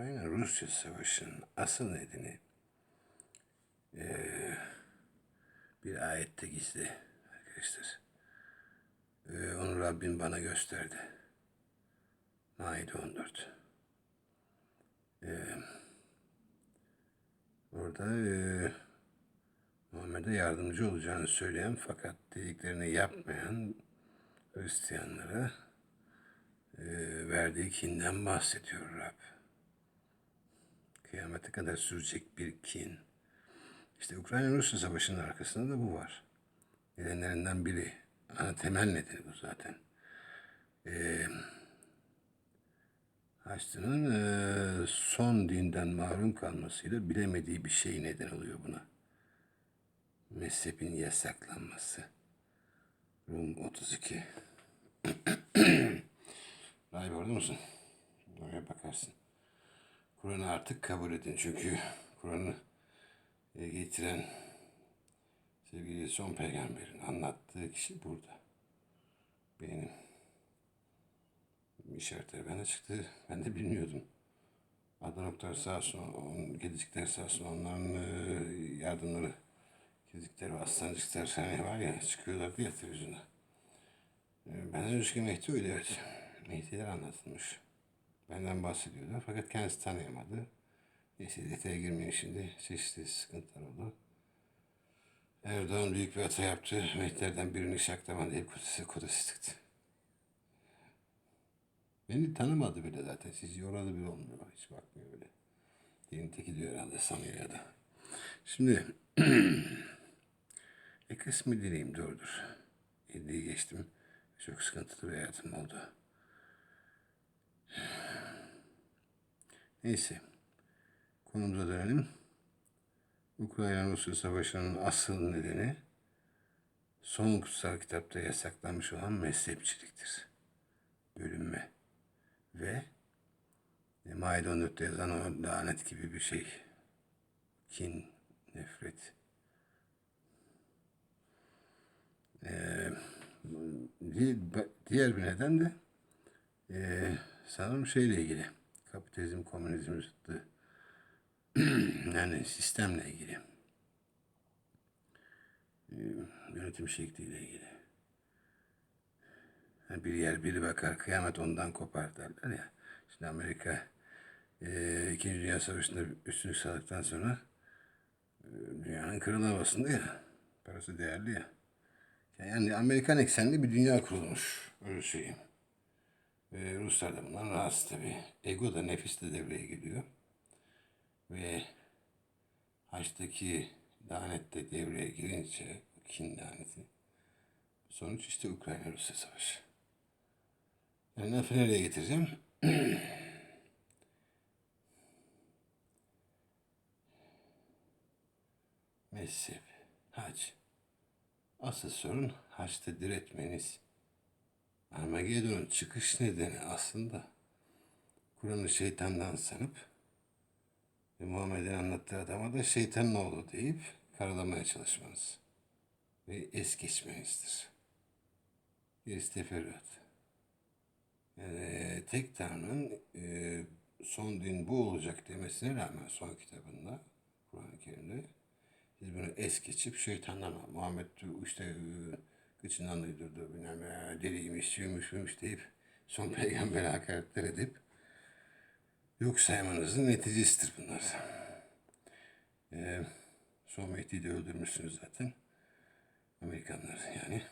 Ukrayna-Rusya savaşının asıl nedeni eee, bir ayette gizli arkadaşlar. Eee, onu Rabbim bana gösterdi. Maide 14. Eee, orada eee Muhammed'e yardımcı olacağını söyleyen fakat dediklerini yapmayan Hristiyanlara eee, verdiği kinden bahsediyor Rab. Kıyamete kadar sürecek bir kin. İşte Ukrayna-Rusya savaşının arkasında da bu var. Nedenlerinden biri. Ana temel nedeni bu zaten. Ee, Haçlı'nın eee, son dinden mahrum kalmasıyla bilemediği bir şey neden oluyor buna. Mezhebin yasaklanması. Rum 32. Rahip orada mısın? Oraya bakarsın. Kur'an'ı artık kabul edin. Çünkü Kur'an'ı getiren sevgili son peygamberin anlattığı kişi burada. Benim işaretleri bende çıktı. Ben de bilmiyordum. Adnan Oktar sağ olsun, on, Gedicikler sağ olsun, onların e, yardımları, Gedicikler ve Aslancıklar hani var ya çıkıyorlardı ya televizyona. E, benden önceki Mehdi öyle evet. Mehdi'ler anlatılmış. Benden bahsediyorlar fakat kendisi tanıyamadı. Neyse detaya girmeyeyim şimdi. Çeşitli sıkıntılar oldu. Erdoğan büyük bir hata yaptı. Mehdi'lerden birini şaklaman deyip kudüs'e kudüs'e tıktı. Beni tanımadı bile zaten. Siz yoradı bile olmuyor. Hiç bakmıyor bile. Dilin teki diyor herhalde sanıyor ya da. Şimdi e kısmı dileyim doğrudur. Yediği geçtim. Çok sıkıntılı bir hayatım oldu. Neyse. Konumuza dönelim. Ukrayna-Rusya Savaşı'nın asıl nedeni son kutsal kitapta yasaklanmış olan mezhepçiliktir. Bölünme. Ve e, Maide 14'te yazan o lanet gibi bir şey. Kin, nefret. Ee, di- diğer bir neden de ee, sanırım şeyle ilgili. Kapitalizm, komünizm zıttı. yani sistemle ilgili. Ee, yönetim şekliyle ilgili. Yani bir yer biri bakar, kıyamet ondan kopar derler ya. Şimdi Amerika e, İkinci Dünya Savaşı'nda üstünlük sağladıktan sonra e, dünyanın kırıl havasında ya. Parası değerli ya. Yani Amerikan eksenli bir dünya kurulmuş. Öyle söyleyeyim. Ve Ruslar da rahatsız tabii. Ego da nefis de devreye giriyor. Ve Haç'taki lanet de devreye girince, kin laneti, sonuç işte Ukrayna-Rusya savaşı. Yani lafı nereye getireceğim? Mezhep, hac. Asıl sorun haçta diretmeniz. Armageddon'un çıkış nedeni aslında Kur'an'ı şeytandan sanıp ve Muhammed'in anlattığı adama da şeytanın oğlu deyip karalamaya çalışmanız ve es geçmenizdir. Gerisi teferruat. Yani tek Tanrı'nın e, son din bu olacak demesine rağmen son kitabında Kur'an-ı Kerim'de biz bunu es geçip şeytandan Muhammed işte e, kıçından uydurdu bilmem ne, deliymiş, şuymuş, buymuş deyip son peygambere hakaretler edip yok saymanızın neticesidir bunlar. Ee, son Mehdi'yi de öldürmüşsünüz zaten. Amerikanlar yani.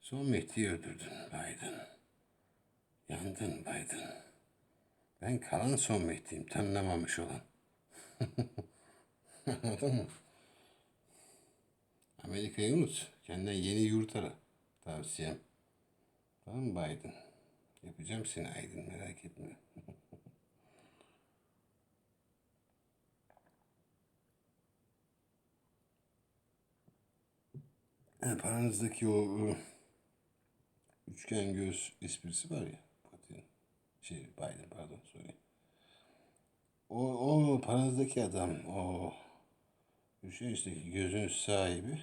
Son Mehdi'yi öldürdün Biden. Yandın Biden. Ben kalan son Mehdi'yim, tanınamamış olan. Anladın mı? Amerika'yı unut. Kendine yeni yurt ara. Tavsiyem. Tamam mı Biden? Yapacağım seni aydın merak etme. Yani paranızdaki o e, üçgen göz esprisi var ya. Putin, şey Biden pardon sorry. O, o paranızdaki adam o üçgen içindeki gözün sahibi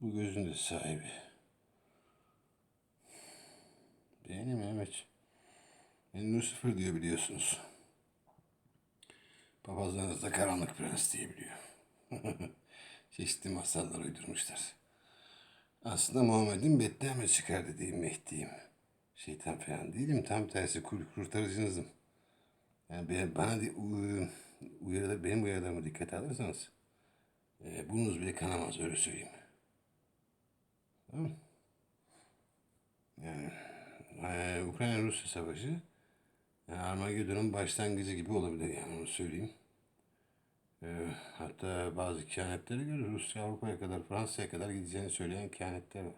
bu gözün de sahibi. Benim evet. Yani Lucifer diyor biliyorsunuz. Papazlarınız da karanlık prens diye biliyor. Çeşitli masallar uydurmuşlar. Aslında Muhammed'in Betlem'e çıkar dediğim Mehdi'yim. Şeytan falan değilim. Tam tersi kur- kurtarıcınızım. Yani ben, bana di- u- uyarılar, benim uyarılarımı dikkate alırsanız e, burnunuz bile kanamaz öyle söyleyeyim. Yani e, Ukrayna-Rusya savaşı yani Armageddon'un başlangıcı gibi olabilir yani onu söyleyeyim. E, hatta bazı kehanetlere göre Rusya Avrupa'ya kadar Fransa'ya kadar gideceğini söyleyen kehanetler var.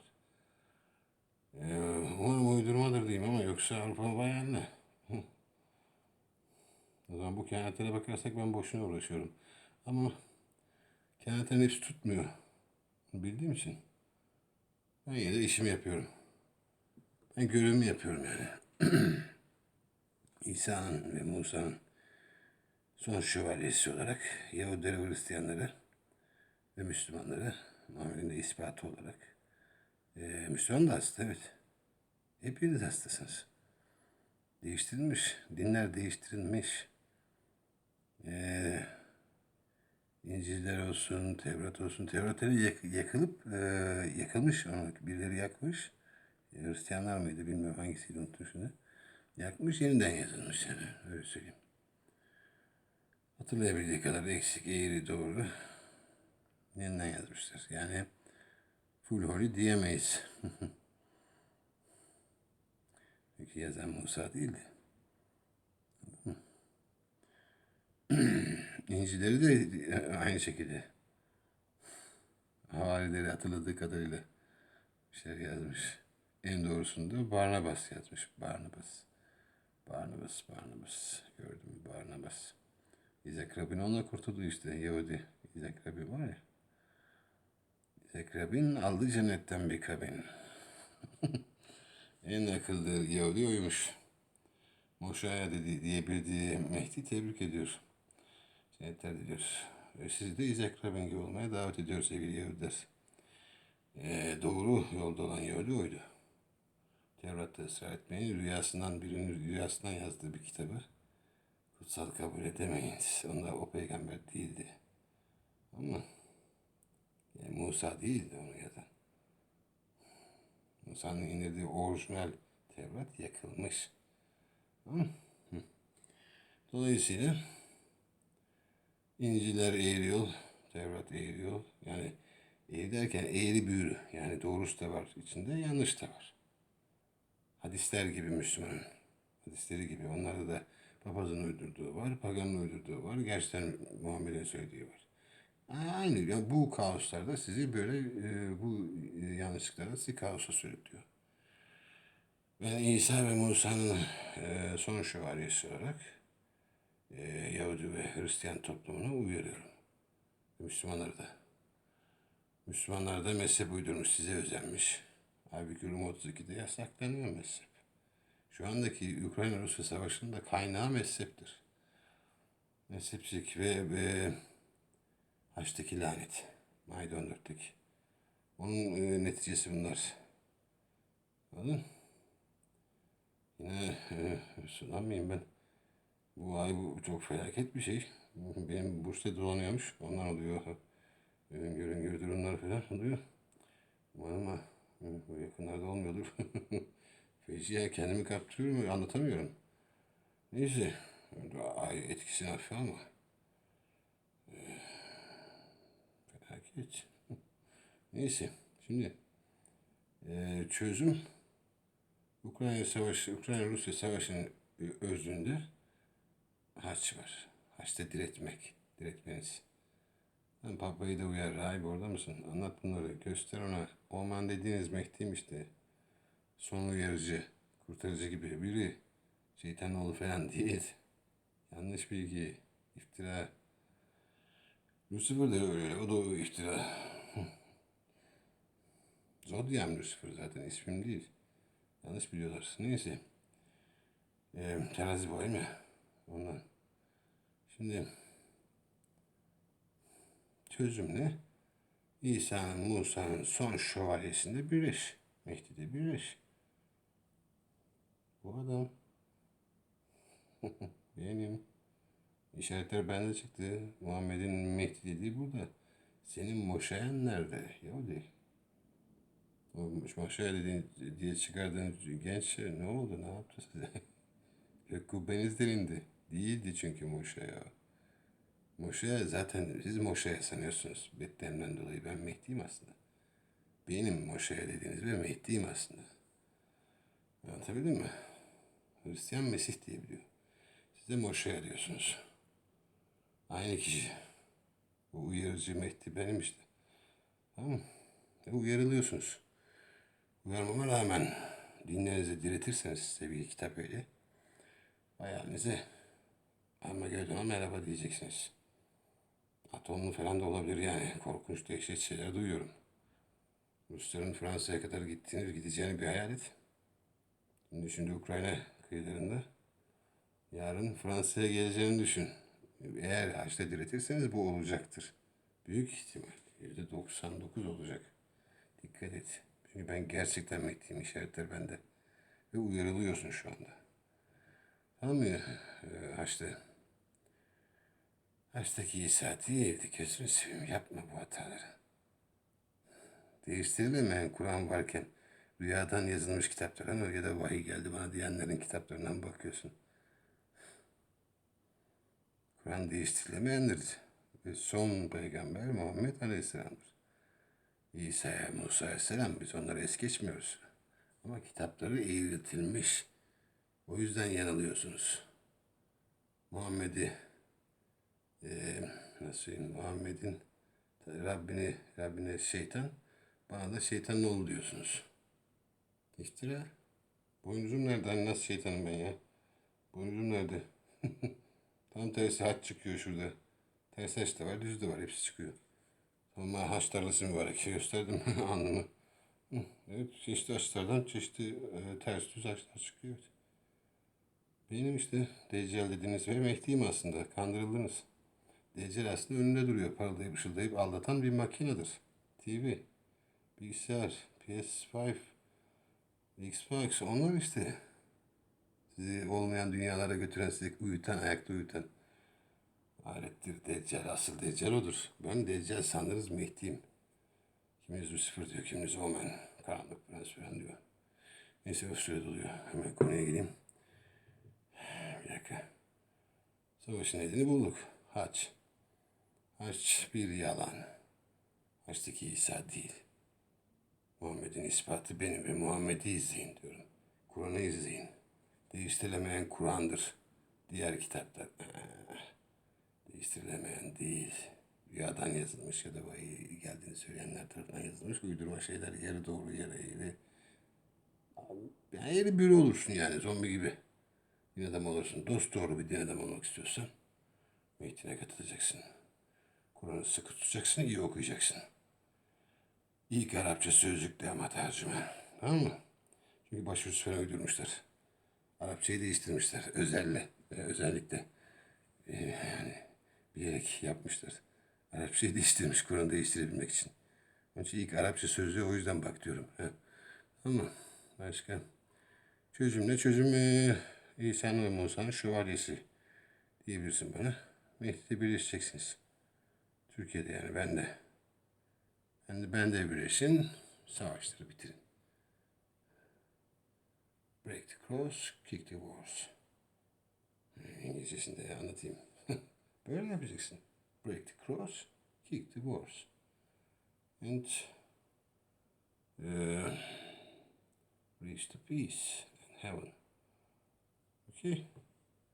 E, umarım uydurmadır diyeyim ama yoksa Avrupa bayağı ne? O zaman bu kehanetlere bakarsak ben boşuna uğraşıyorum. Ama kehanetlerin hepsi tutmuyor. Bildiğim için. Ben yine de işimi yapıyorum. Ben görevimi yapıyorum yani. İsa'nın ve Musa'nın son şövalyesi olarak Yahudileri Hristiyanları ve Müslümanları Muhammed'in de ispatı olarak ee, Müslüman da hasta evet. Hepiniz hastasınız. Değiştirilmiş. Dinler değiştirilmiş. Ee, İncil'ler olsun, Tevrat olsun. Tevrat'ları yak- yakılıp e, yakılmış. Onu birileri yakmış. Hristiyanlar mıydı bilmiyorum hangisiydi unuttum şimdi. Yakmış yeniden yazılmış yani öyle söyleyeyim. Hatırlayabildiği kadar eksik, eğri, doğru yeniden yazmışlar. Yani full holy diyemeyiz. Çünkü yazan Musa değildi. İncileri de aynı şekilde. Havarileri hatırladığı kadarıyla bir şeyler yazmış. En doğrusunu da Barnabas yazmış. Barnabas. Barnabas, Barnabas. Gördüm Barnabas. İzak Rabin onunla kurtuldu işte Yahudi. İzak Rabin var ya. İzak Rabin aldı cennetten bir kabin. en akıllı Yahudi oymuş. Moşaya dedi diyebildiği Mehdi tebrik ediyor. Cennetler diliyoruz. Ve sizi de İzak Rabin gibi olmaya davet ediyor sevgili Yahudiler. Ee, doğru yolda olan Yahudi oydu. Tevrat'ta ısrar etmeyin. Rüyasından birinin rüyasından yazdığı bir kitabı kutsal kabul edemeyiniz. Onlar o peygamber değildi. Ama yani Musa değildi onu yazan. Musa'nın indirdiği orijinal Tevrat yakılmış. Hı. Dolayısıyla İnciler eğri Tevrat eğri. Yani eğri derken eğri büğrü. Yani doğrusu da var içinde, yanlış da var. Hadisler gibi Müslümanın. Hadisleri gibi. Onlarda da papazın uydurduğu var, paganın uydurduğu var. Gerçekten Muhammed'in söylediği var. Aynı. Yani bu kaoslarda sizi böyle e, bu e, yanlışlıklarda sizi kaosa sürüklüyor. Ben İsa ve Musa'nın e, son şövalyesi olarak e, Yahudi ve Hristiyan toplumunu uyarıyorum. Müslümanları da. Müslümanlar da mezhep uydurmuş, size özenmiş. Halbuki Rum 32'de yasaklanıyor mezhep. Şu andaki Ukrayna-Rusya savaşının da kaynağı mezheptir. Mezhepçilik ve, ve Haç'taki lanet. Maide 14'teki. Onun e, neticesi bunlar. Anladın? Yine e, sunamayayım ben. Bu ay bu çok felaket bir şey. Benim Bursa'da dolanıyormuş. Ondan oluyor. Öngör öngör durumlar falan oluyor. Umarım ha, bu yakınlarda olmuyordur. Feciye kendimi kaptırıyorum anlatamıyorum. Neyse. Ay etkisini hafife alma. Ee, Felaket. Neyse. Şimdi e, çözüm Ukrayna Savaşı, Ukrayna-Rusya Savaşı'nın e, özünde haç var. Haçta diretmek. Diretmeniz. Ben papayı da uyar. Rahip orada mısın? Anlat bunları. Göster ona. Oman dediğiniz Mehdi'yim işte. Son uyarıcı, kurtarıcı gibi biri. Şeytanoğlu falan değil. Yanlış bilgi, iftira. Lucifer de öyle. O da iftira. Zodiac Lucifer zaten ismim değil. Yanlış biliyorlar. Neyse. Ee, terazi boy mu? Ondan. Şimdi çözüm ne? İsa'nın, Musa'nın son şövalyesinde birleş. Mehdi'de birleş. Bu adam Benim. İşaretler bende çıktı. Muhammed'in Mehdi dediği burada. Senin Moşayan nerede? Yahudi. O Moşaya dediğin diye çıkardığın genç şey ne oldu? Ne yaptı size? Gök kubbeniz delindi. Değildi çünkü Moşaya. Moşaya zaten siz Moşaya sanıyorsunuz. Betlemden dolayı ben Mehdi'yim aslında. Benim Moşaya dediğiniz ve Mehdi'yim aslında. Anlatabildim mi? Hristiyan Mesih diye biliyor. Siz de Moşaya diyorsunuz. Aynı kişi. Bu uyarıcı Mehdi benim işte. Tamam? Ve uyarılıyorsunuz. Uyarmama rağmen dinlerinizi diretirseniz sevgili kitap öyle. Hayalinize Armageddon'a merhaba diyeceksiniz. Atomlu falan da olabilir yani. Korkunç dehşet şeyler duyuyorum. Rusların Fransa'ya kadar gittiğini, gideceğini bir hayal et. Şimdi şimdi Ukrayna kıyılarında. Yarın Fransa'ya geleceğini düşün. Eğer haçta diretirseniz bu olacaktır. Büyük ihtimal. Yüzde 99 olacak. Dikkat et. Çünkü ben gerçekten Mehdi'yim. işaretler bende. Ve uyarılıyorsun şu anda. Tamam mı? Ee, haçta. Haçtaki İsa değildi. Gözünü seveyim. Yapma bu hataları. Değiştirilemeyen Kur'an varken rüyadan yazılmış kitaplara mı ya da vahiy geldi bana diyenlerin kitaplarından bakıyorsun. Kur'an değiştirilemeyendir. Ve son peygamber Muhammed Aleyhisselam'dır. İsa'ya, Musa Aleyhisselam biz onları es geçmiyoruz. Ama kitapları eğritilmiş. O yüzden yanılıyorsunuz. Muhammed'i eee nasıl Muhammed'in Rabbini Rabbine şeytan bana da şeytanın oğlu diyorsunuz. İftira. Boynuzum nerede? Hani nasıl şeytanım ben ya? Boynuzum nerede? Tam tersi haç çıkıyor şurada. Ters haç da var, düz de var. Hepsi çıkıyor. Ama haç tarlası mübarek. Gösterdim anlamı. Evet, çeşitli haçlardan çeşitli e, ters düz haçlar çıkıyor. Benim işte Deccal dediğiniz ve Mehdi'yim aslında. Kandırıldınız. Aslında önünde duruyor. Parıldayıp ışıldayıp aldatan bir makinedir. TV, bilgisayar, PS5, Xbox onlar işte. Sizi olmayan dünyalara götüren, sizi uyutan, ayakta uyutan alettir. Deccal, asıl Deccal odur. Ben Deccal sanırız Mehdi'yim. Kiminiz Lucifer diyor, kiminiz Omen. Karanlık prens falan diyor. Neyse o süre doluyor. Hemen konuya geleyim. Bir dakika. Savaşın nedeni bulduk. Haç. Haç bir yalan. Haçtaki İsa değil. Muhammed'in ispatı benim ve Muhammed'i izleyin diyorum. Kur'an'ı izleyin. Değiştirilemeyen Kur'an'dır. Diğer kitaplar. Değiştirilemeyen değil. Rüyadan yazılmış ya da vahiy geldiğini söyleyenler tarafından yazılmış uydurma şeyler yarı doğru yarı eğri. Yani eğri biri olursun yani zombi gibi. Din adamı olursun. Dost doğru bir din adamı olmak istiyorsan Mehdi'ne katılacaksın. Kur'an'ı sıkı tutacaksın, iyi okuyacaksın. İlk Arapça sözlükte ama tercüme. Tamam mı? Çünkü başvurusu falan uydurmuşlar. Arapçayı değiştirmişler. Özelle, e, özellikle. E, yani bilerek yapmışlar. Arapçayı değiştirmiş Kur'an'ı değiştirebilmek için. Onun için ilk Arapça sözlüğe o yüzden bak diyorum. Ha. Ama başka çözüm ne? Çözüm e, İsa'nın ve Musa'nın şövalyesi diyebilirsin bana. Mehdi'de birleşeceksiniz. Türkiye'de yani ben de. Ben de, ben de birleşin. Savaşları bitirin. Break the cross, kick the wars. Ee, İngilizcesini de anlatayım. Böyle yapacaksın. Break the cross, kick the wars. And uh, reach the peace and heaven. Okay.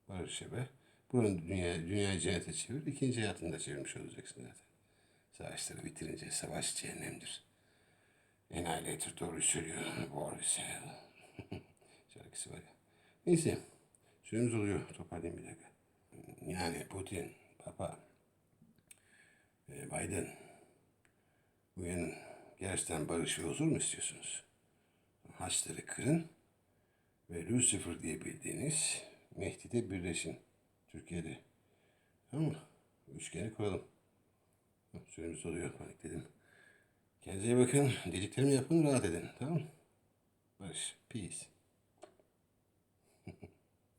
Barış be. Buranın dünya, dünyayı cennete çevir. ikinci hayatını da çevirmiş olacaksın zaten. Savaşları bitirince savaş cehennemdir. Annihilator doğru söylüyor. War is hell. Şarkısı var ya. Neyse. Süremiz oluyor. Toparlayayım bir dakika. Yani Putin, Papa, e, Biden uyanın. Gerçekten barış ve huzur mu istiyorsunuz? Haçları kırın ve Lucifer diye bildiğiniz Mehdi'de birleşin. Türkiye'de. Tamam? Üçgeni kuralım. Süremiz oluyor. Panikledim. Kendinize iyi bakın. Dediklerimi yapın. Rahat edin. Tamam? Barış. Peace.